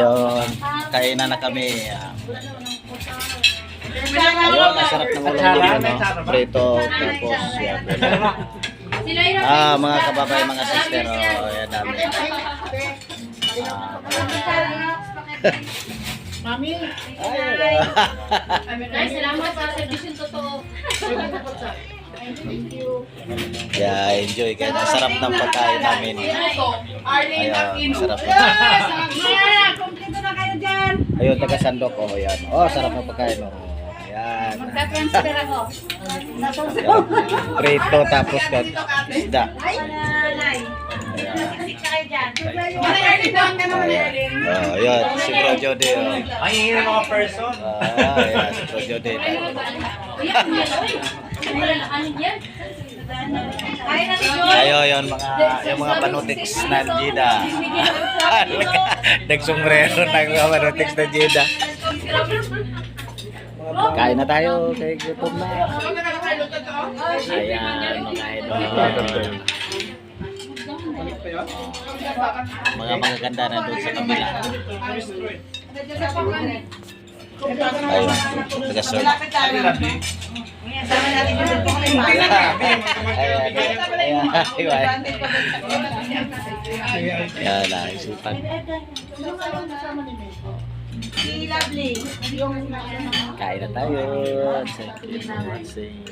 Ayun, kainan na kami. Ah, Ayun, nasarap ng ulam dito, no? Prito, tapos yan. Ah, mga kababay, mga sister, oh, yan namin. Mami, Ah, Ay, salamat sa servisyon totoo. Kaya enjoy kayo. Sarap ng pagkain namin. Ayun, sarap. Yeah, kompleto na kayo dyan. Ayun, taga Sandok, oh, yan. Oh, sarap ng pagkain, oh. Ayan. Magka-transfer ako. Prito, tapos kan isda. Ano? Oh, yun, si Bro Jody, oh. Ay, hindi mga person. Ah, ayan, si Bro Jody. Ano yan? Ayo, yun, mga, yung mga panutiks na Jida. Nagsumbrero ng mga panutiks na Jida. Kain na tayo, kay gutom na. Ayan, mga idol. Mga magaganda na doon sa kabila. Ayun, taga-serve. Ayan. Yung Kain na tayo. Thank you for watching.